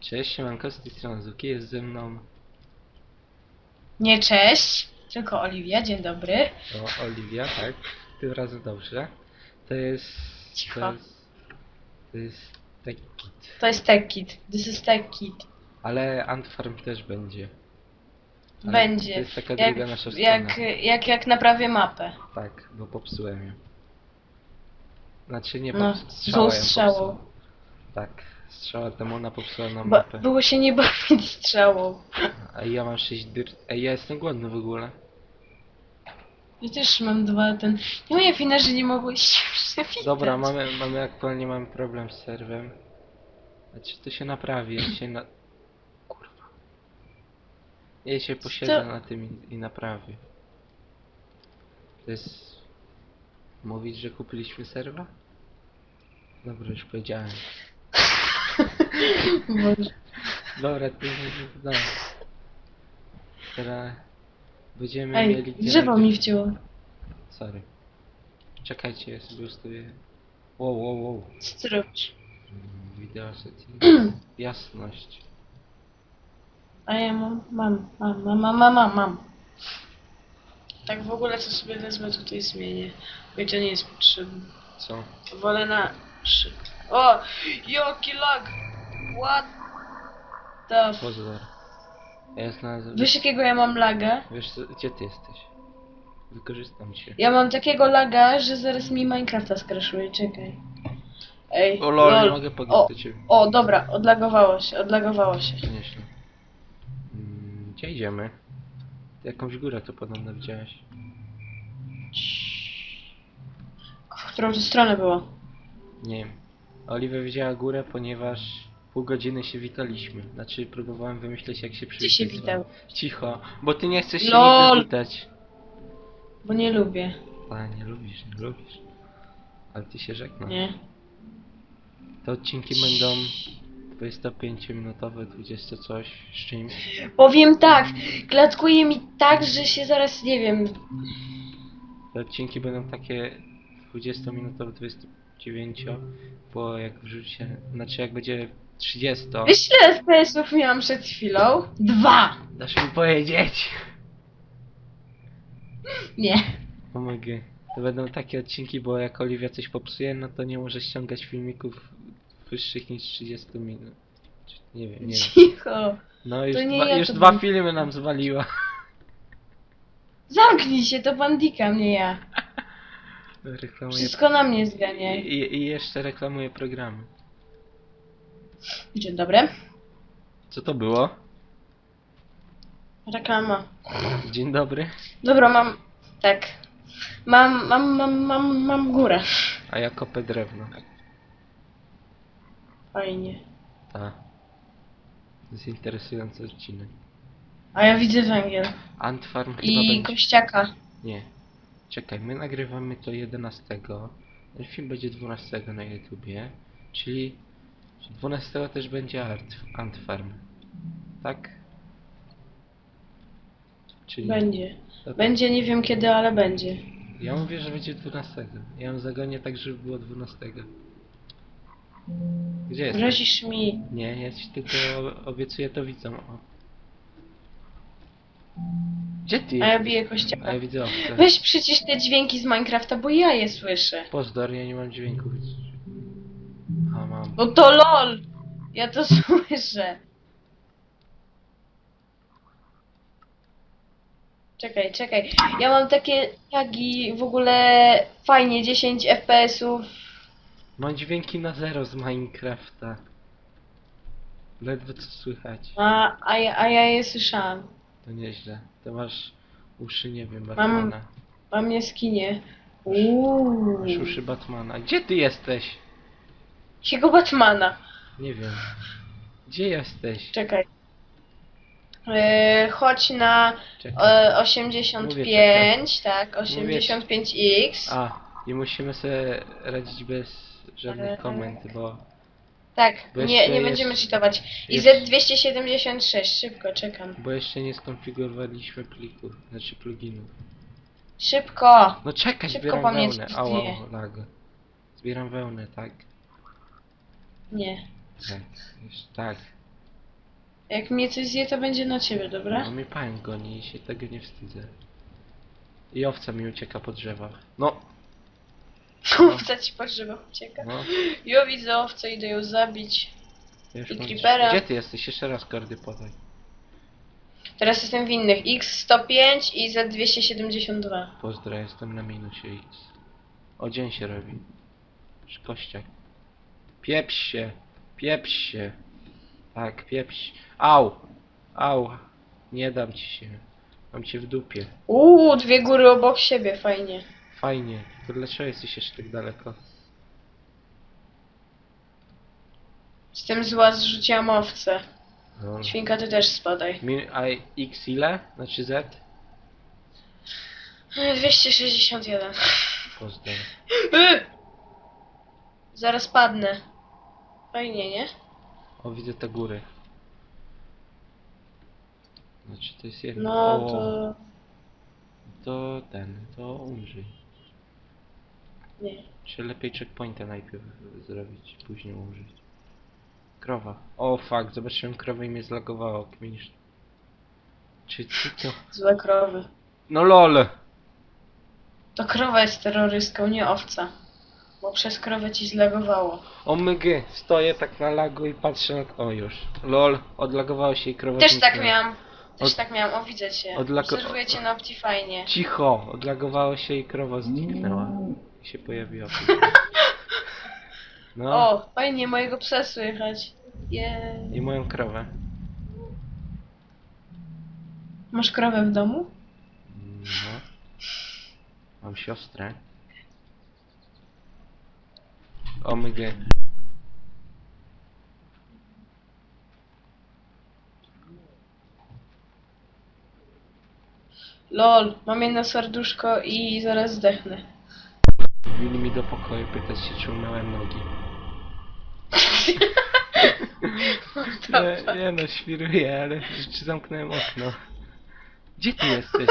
Cześć, siemanko, z tej strony Zuki, jest ze mną Nie cześć, tylko Oliwia, dzień dobry. o, Oliwia, tak? Tym razem dobrze. To jest... Cicho. To jest... To jest taki kit. To jest Tech Kit, this is Tech. Ale Antfarm też będzie. Ale Będzie. To jest taka Jak, druga nasza strona. jak, jak, jak naprawię mapę. Tak, bo popsułem ją. Znaczy nie No, popsułem, strzałą. popsuła. Tak, strzała demona popsuła nam Ba mapę. było się nie bawić strzałą. A ja mam 6 dyr... Ej, ja jestem głodny w ogóle. Ja też mam dwa ten... Nie moja wina, że nie mogłeś się przywitać. Dobra, mamy, mamy aktualnie mamy problem z serwem. Znaczy to się naprawi, ja się na... Kurwa. Ja się posiedzę na tym i, i naprawię. To jest... Mówić, że kupiliśmy serwa? Dobra, już powiedziałem. Boże. Dobra, to no. Teraz będziemy Ej, mieli... drzewo mi wcięło. Sorry. Czekajcie, ja sobie ustawię... Wow, wow, wow. Co ty robisz? Setting. Jasność. A ja mam, mam, mam, mam, mam, mam, mam, mam. Tak w ogóle to sobie wezmę tutaj zmienię. Bo to nie jest potrzebne. Co? Wolę na trzy. O! Jaki lag! What the f... Pozor. Ja znalazłem... Wiesz jakiego ja mam laga? Wiesz co, gdzie ty jesteś? Wykorzystam cię. Ja mam takiego laga, że zaraz mi Minecrafta skraszuje, czekaj. Ej, O lol, nie mogę O, podnieść do ciebie. o, dobra, odlagowało się, odlagowało się. Nieźle. Mm, Gdzie idziemy? Ty jakąś górę tu podobno widziałeś. W którą to stronę było? Nie wiem. Oliwia widziała górę, ponieważ pół godziny się witaliśmy. Znaczy próbowałem wymyśleć jak się przywitać. się z witał? wami. Cicho, bo ty nie chcesz się Lol. nigdy witać. Bo nie lubię. A, nie lubisz, nie lubisz. Ale ty się żegnasz. Nie. Te odcinki będą 25-minutowe, 20 coś z czymś. Powiem tak, klatkuje mi tak, że się zaraz, nie wiem, Te odcinki będą takie 20-minutowe, 29, bo jak wrzucie, znaczy jak będzie 30, Wiesz ile FPS-ów miałam przed chwilą? Dwa! dasz mi powiedzieć. Nie. Pomogę. To będą takie odcinki, bo jak Oliwia coś popsuje, no to nie może ściągać filmików wyższych niż 30 minut. Czy- Nie wiem, nie wiem. Cicho. No już, nie dwa, ja już to dwa filmy nam zwaliła. Zamknij się, to bandika, nie ja. Reklamuje Wszystko na mnie zganiaj. I, I jeszcze reklamuje programy. Dzień dobry. Co to było? Reklama. Dzień dobry. Dobra, mam... Tak. Mam, mam, mam, mam, mam górę. A ja kopę drewno. Fajnie. Ta. To jest interesujący odcinek. A ja widzę węgiel. Antfarm chyba I będzie... kościaka. Nie. Czekaj, my nagrywamy to 11. Ten film będzie 12 na YouTubie. Czyli 12 też będzie Art, Antfarm. Tak? Czyli... Będzie. to- Będzie, nie wiem kiedy, ale będzie. Ja mówię, że będzie 12. Ja ją zagonię tak, żeby było 12. Gdzie jest? Grozisz mi. Nie, ja ci tylko obiecuję to widzom. O. Gdzie ty A ja biję A kościaka. ja widzę owce. Weź przycisz te dźwięki z Minecrafta, bo ja je słyszę. Pozdor, ja nie mam dźwięków. No to lol! Ja to słyszę. Czekaj, czekaj. Ja mam takie tagi w ogóle fajnie 10 FPS-ów. Mam dźwięki na zero z Minecrafta. Ledwo co słychać. A, a, ja, a ja je słyszałam. To nieźle. To masz uszy, nie wiem, Batmana. Mam jaskinie. Uuu. Masz uszy Batmana. Gdzie ty jesteś? Jakiego Batmana? Nie wiem. Gdzie jesteś? Czekaj. Yy, chodź na Czekaj. e, 85, tak, 85x. A, i musimy sobie radzić bez żadnych Ale- komend, bo Tak, Bo nie, jeszcze nie jest- będziemy czytować. I jest- Z276, szybko, czekam. bo jeszcze nie skonfigurowaliśmy plików, znaczy pluginów. Szybko! No czekaj, Szybko zbieram pamięć wełnę. Ała, lag. Zbieram wełnę, tak. Nie. Tak, już, tak. Jak mnie coś zje, to będzie na ciebie, dobra? No mi pań goni i się tego nie wstydzę. I owca mi ucieka po drzewach. No, Owca ci po drzewach ucieka. no. Jo, widzę owcę, idę ją zabić. Już I mam- creepera. Gdzie ty jesteś? Jeszcze raz kordy podaj. Teraz jestem w innych. X105 i Z272. Pozdro, jestem na minusie X. O dzień się robi. Kościak. Pieprz się. Pieprz się. Tak, pieprz. Au! Au! Nie dam ci się. Mam cię w dupie. Uuu, dwie góry obok siebie, fajnie. Fajnie. To dlaczego jesteś jeszcze tak daleko? Jestem zła, zrzuciłam owcę. No. Świnka, ty też spadaj. Mi, a X ile? Znaczy Z? E, 261. Pozdro. Y! Zaraz padnę. Fajnie, nie? O, widzę te góry. Znaczy to jest jedno. No o, to... to ten, to umrzyj. Nie. Czy lepiej checkpointa najpierw zrobić, później umrzeć? Krowa. O fuck, zobaczyłem krowę i mnie zlagowało, kminisz. Czy ty to... Złe krowy. No lol! To krowa jest terrorystką, nie owca. Bo przez krowę ci zlagowało. O mygy, stoję tak na lagu i patrzę na... O już. Lol, odlagowało się i krowa Też tak miałam. Też Od- tak miałam, o widzę cię. odlako- Obserwuję cię na Optifine. Cicho! Odlagowało się i krowa zniknęła. I się pojawiła. No. O, fajnie, mojego psa słychać. Jej. I moją krowę. Masz krowę w domu? No. Mam siostrę. Omg. Lol, mam jedno serduszko i zaraz zdechnę. Wbili mi do pokoju pytać się, czy umyłem nogi. Nie, nie no, świruję, ale czy zamknąłem okno? Gdzie ty jesteś?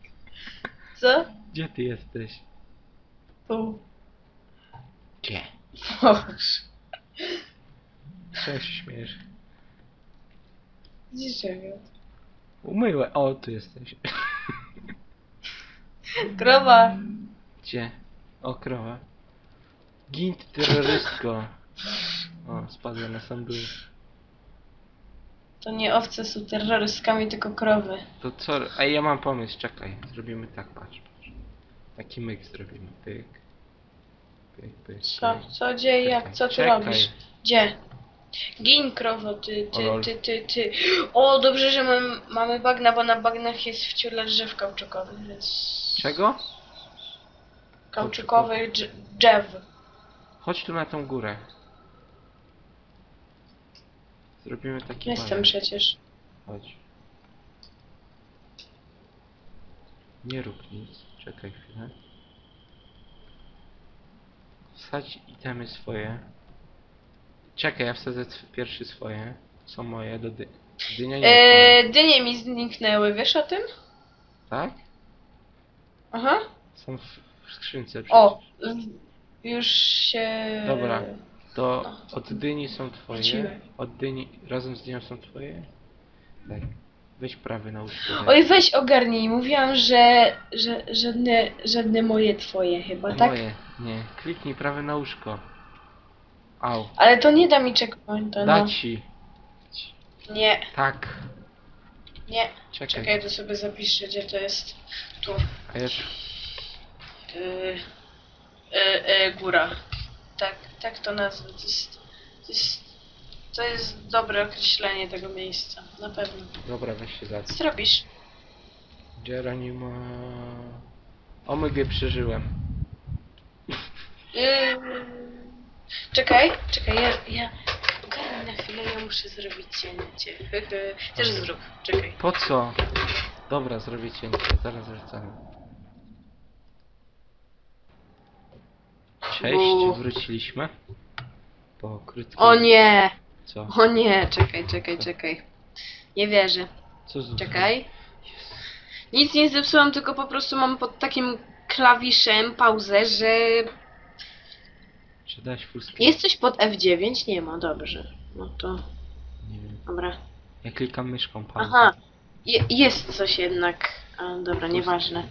Co? Gdzie ty jesteś? Tu. Gdzie? Boże. Czego się śmiejesz? Niczego. Umyłem. O, tu jesteś. Krowa. Gdzie? O, krowa. Gint terrorystko. O, spadłem na sam dół. To nie owce są terrorystkami, tylko krowy. To co? A ja mam pomysł, czekaj. Zrobimy tak, patrz, patrz. Taki myk zrobimy. Pyk. Co? Co dzieje? Co ty czekaj. robisz? Gdzie? Gin krowo, ty, O ty, lol. ty, ty, ty. O, dobrze, że mam, mamy bagna, bo na bagnach jest wciąż drzew kauczukowych, więc... Czego? Kauczukowych drz- drzew. Chodź tu na tą górę. Zrobimy taki Jestem przecież. Chodź. Nie rób nic. Czekaj chwilę. Wsadź itemy swoje. Czekaj, ja wsadzę pierwszy swoje. Są moje do dy... Dynia nie jest Eee, dynie mi zniknęły, wiesz o tym? moja. Tak? Aha. Są w, w skrzynce O, przecież. w- już się... Dobra. To od dyni są twoje. Wróciłem. Od dyni razem z dynią są twoje? Tak. Weź prawy na łóżko. Oj, weź ogarnij, mówiłam, że, że żadne, żadne moje twoje chyba, tak? Moje. Nie. Kliknij prawy na łóżko. Au. Ale to nie da mi checkpointa, Da no. ci. Nie, Tak. nie. Czekaj. Czekaj, to sobie zapiszę, gdzie to jest. Tu. A już. Yy, yy, yy, góra. Tak, tak to nazwę. To jest, to jest, to jest dobre określenie tego miejsca, na pewno. Dobra, weź się za Co robisz? Geronimo. Omegę przeżyłem. Yy, czekaj, czekaj, ja, ja na chwilę, ja muszę zrobić cięcie. Też zrób, czekaj. Po co? Dobra, zrobię cięcie. Zaraz wracamy. Cześć, wróciliśmy. Po krótkim... O nie! Co? O nie, czekaj, czekaj, czekaj. Nie wierzę. Co z... Czekaj. Nic nie zepsułam, tylko po prostu mam pod takim klawiszem pauzę, że Czy dać full screen? jest coś pod F9? Nie ma, dobrze. No to Nie wiem. dobra. Ja klikam myszką, pauza. Aha, je, jest coś jednak. A, dobra, nieważne.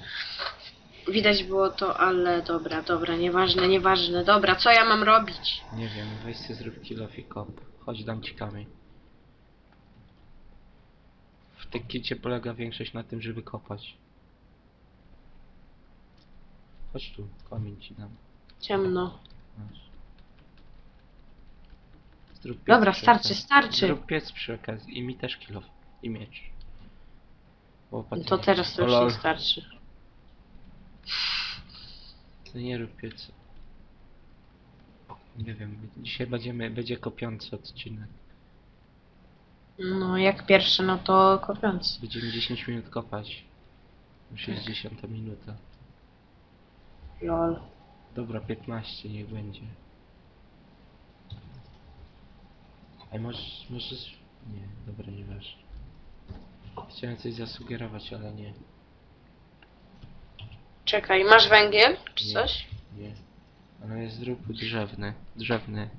Widać było to, ale dobra, dobra, nieważne, nieważne. Dobra, co ja mam robić? Nie wiem, weź sobie zrób kill off i kop. Chodź, dam ci kamień. W tekicie polega większość na tym, żeby kopać. Chodź tu, kamień ci dam. Ciemno. Masz. Zrób piec Dobra, przy starczy, okazji. starczy. Zrób piec przy okazji i mi też kill off. I miecz. Bo No to teraz to O już lol. nie starczy. To nie rób. Nie wiem, dzisiaj będziemy, będzie kopiący odcinek. No, jak pierwszy, no to kopiący. Będziemy 10 minut kopać. Już jest Tak. 10 minuta. Lol. Dobra, 15 niech będzie. Ej, możesz, możesz... Nie, dobra, nieważne. Chciałem coś zasugerować, ale nie. Czekaj, masz węgiel? Czy Nie. coś? Nie. Ale jest drób drzewny. Drzewny.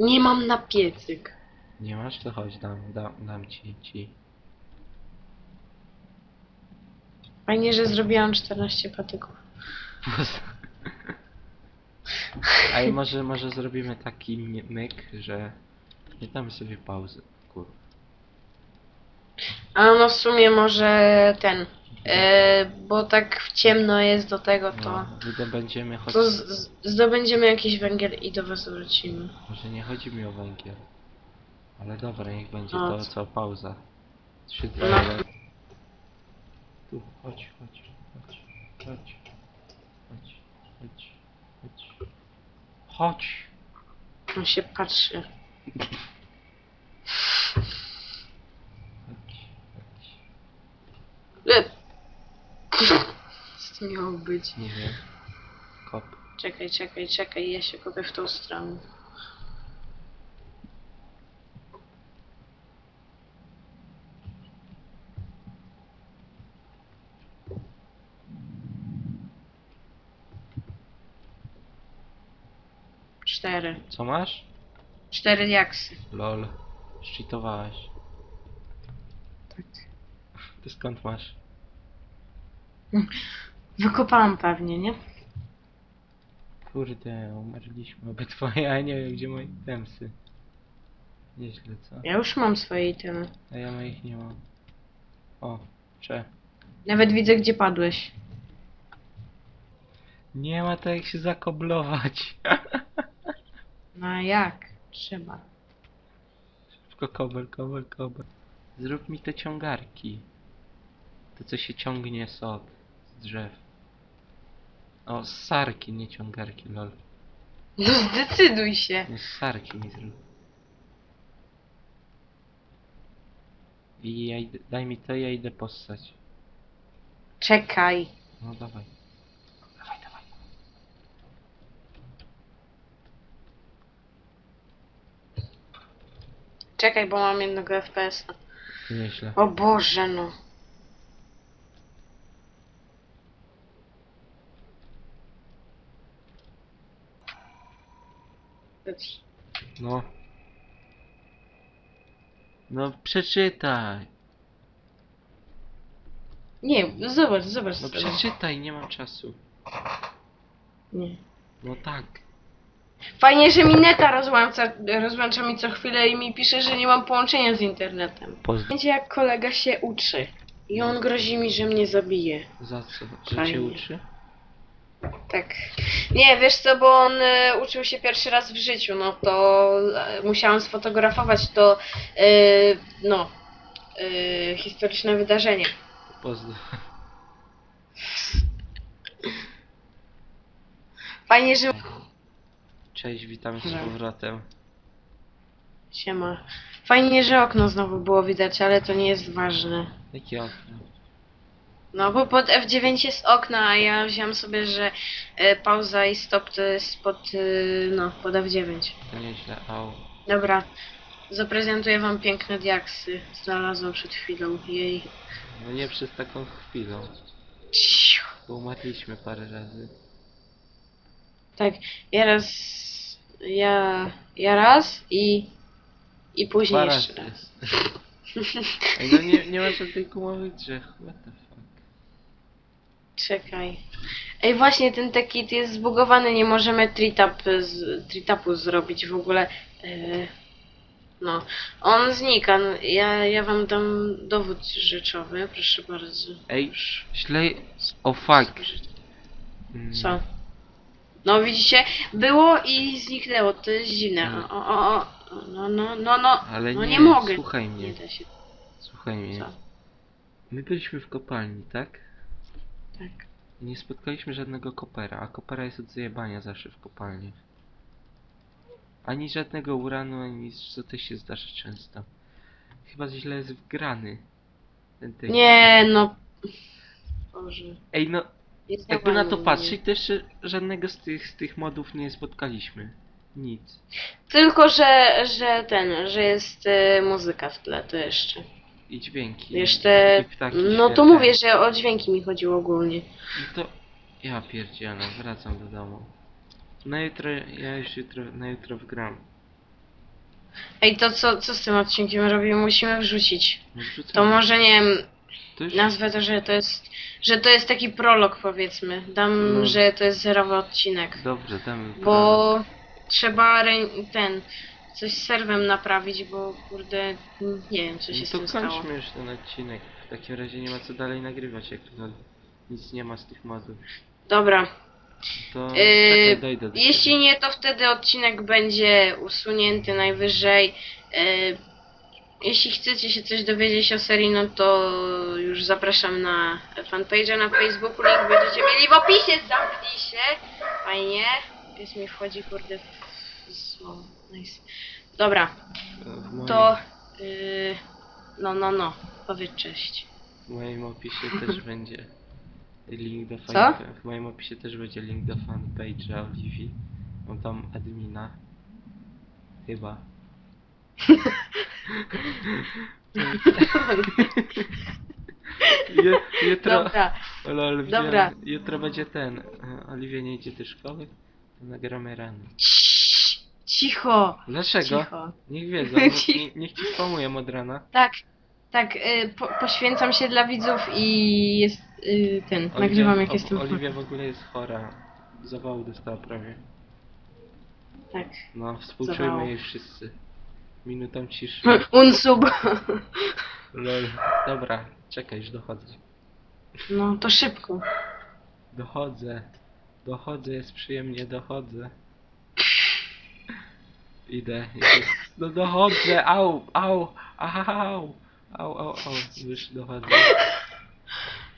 Nie mam na piecyk. Nie masz? To chodź, dam, dam, dam ci, ci. Fajnie, że zrobiłam 14 patyków. A i może, może zrobimy taki mi- myk, że nie damy sobie pauzy. Kur. A no w sumie może ten. E, bo tak w ciemno jest do tego, to. No, wydobędziemy choć... To z, z, zdobędziemy jakiś węgiel i do was wrócimy. Może nie chodzi mi o węgiel. Ale dobra, niech będzie A, to co? co pauza. 3, 2, No. 1. Tu, chodź, chodź, chodź. Chodź, chodź, chodź. Chodź! On się patrzy. Chodź, chodź. Co to miało być? Nie wiem. Kop. Czekaj, czekaj, czekaj, ja się kopię w tą stronę. Cztery. Co masz? Cztery jaksy. Lol. Szczytowałeś. Tak. Ty skąd masz? Wykopałam pewnie, nie? Kurde, umarliśmy obydwoje, a nie wiem gdzie moje temsy. Nieźle, co? Ja już mam swoje itemy. A ja moich nie mam. O, cze. Nawet widzę, gdzie padłeś. Nie ma tak jak się zakoblować. No a jak? Trzeba. Szybko kobel, kobel, kobel. Zrób mi te ciągarki. To co się ciągnie sok z drzew. O, z sarki, nie ciągarki, lol. No zdecyduj się. No z sarki mi zrób. I ja idę, daj mi to, ja idę possać. Czekaj. No. Dawaj, Czekaj, bo mam jednego FPS-a. Nieźle. O Boże, no. No. No przeczytaj. Nie, zobacz, zobacz No przeczytaj, nie mam czasu. Nie. No tak. Fajnie, że mi neta rozłącza, rozłącza mi co chwilę i mi pisze, że nie mam połączenia z internetem. Pozdro. Będzie jak kolega się uczy. I on grozi mi, że mnie zabije. Za co? Że Fajnie. cię uczy? Tak. Nie, wiesz co, bo on e, uczył się pierwszy raz w życiu, no to e, musiałam sfotografować to, e, no, e, historyczne wydarzenie. Pozdro. Fajnie, że... Cześć, witam z powrotem. Siema. Fajnie, że okno znowu było widać, ale to nie jest ważne. Jakie okno? No bo pod F9 jest okno, a ja wziąłem sobie, że e, pauza i stop to jest pod, e, no, pod F9. To nieźle, au. Dobra, zaprezentuję wam piękne diaksy. Znalazłam przed chwilą jej. No nie przez taką chwilę. Ciu. Bo umarliśmy parę razy. Tak, ja raz, ja, ja raz i I później Dwa jeszcze razy raz. Ej, no nie, nie ma żadnej gumowych drzew. What the fuck? Czekaj. Ej, właśnie ten tekit jest zbugowany, nie możemy tritap z, tritapu zrobić w ogóle. Yy, no, on znika. No, Ja, ja wam dam dowód rzeczowy, proszę bardzo. Ej, źle... O fuck. Mm, Co? No widzicie, było i zniknęło, to jest dziwne. Mm. O, o, o, no, no, no, no. Ale no nie, nie mogę. słuchaj Nie mnie. da się. Słuchaj mnie. Co? My byliśmy w kopalni, tak? Tak. Nie spotkaliśmy żadnego kopera, a kopera jest od zajebania zawsze w kopalniach. Ani żadnego uranu, ani nic, co też się zdarza często. Chyba źle jest wgrany. Ten. Nie, no. Boże. Ej, no, Nie jakby na to patrzeć, też żadnego z tych, z tych modów nie spotkaliśmy. Nic. Tylko, że, że ten, że jest e, muzyka w tle, to jeszcze. I dźwięki. Jeszcze. I ptaki No to świetne. mówię, że o dźwięki mi chodziło ogólnie. No to ja pierdzielę, wracam do domu. Na jutro, ja już jutro, na jutro wgram. Ej, to co, co z tym odcinkiem robimy? Musimy wrzucić. No wrzucam. To może nie wiem, To już nazwę to, że to jest. Że to jest taki prolog powiedzmy. Dam, No. że to jest zerowy odcinek. Dobrze, damy Bo trzeba ten. Coś z serwem naprawić, bo kurde. Nie wiem co się no z to tym stało. kończmy już ten odcinek. W takim razie nie ma co dalej nagrywać, jak no, nic nie ma z tych modów. Dobra. To Yy, czekaj, dojdę do Jeśli nie, to wtedy odcinek będzie usunięty najwyżej. Yy, Jeśli chcecie się coś dowiedzieć o serii, no to już zapraszam na fanpage'a na Facebooku. Link będziecie mieli w opisie. Zamknij się. Fajnie. Pies mi wchodzi, kurde, w słowo. Nice. Dobra, to... Yy, no, no, no. Powiedz cześć. w moim opisie też będzie link do Co? fan... W moim opisie też będzie link do fanpage'a Oliwii. Mam tam admina. Chyba. Ju- Jutro, Dobra, lol, Dobra. jutro będzie ten. e, Oliwia nie idzie do szkoły, to nagramy rano. Ciii, cicho, Dlaczego? cicho. Niech wiedzą, Cicho. nie, niech ci spamuję od rana. Tak, tak, y, po, poświęcam się dla widzów i jest y, ten, nagrywam jak o- jestem. Oliwia w ogóle jest chora. Zawału dostała prawie. Tak. No, współczujmy Zawału. jej wszyscy. Minutą ciszy. Unsub. Lol. Dobra, czekaj, już dochodzę. No to szybko. Dochodzę. Dochodzę, jest przyjemnie, dochodzę. Idę. No dochodzę, au, au, au, au, au, au, już dochodzę.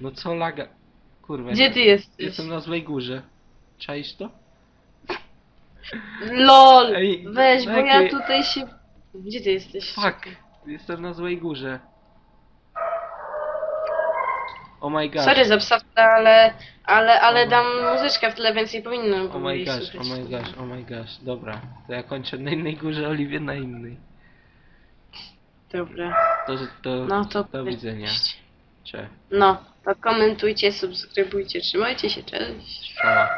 No co laga... Kurwa. Gdzie ty jesteś? Jestem na złej górze. Czaisz to? LOL! Ej, Weź, bo ja tutaj się... Gdzie ty jesteś? Fuck. Jestem na złej górze. Oh my god. Sorry za psawkę, ale, ale, ale Oh. dam muzyczkę w tle, więc nie powinno Oh było my jej gosh, oh my gosh, oh my gosh. Dobra, to ja kończę na innej górze, Oliwie na innej. Dobra, To, to, no to... do widzenia. cześć. Cze. No, to komentujcie, subskrybujcie, trzymajcie się, cześć. Strzała.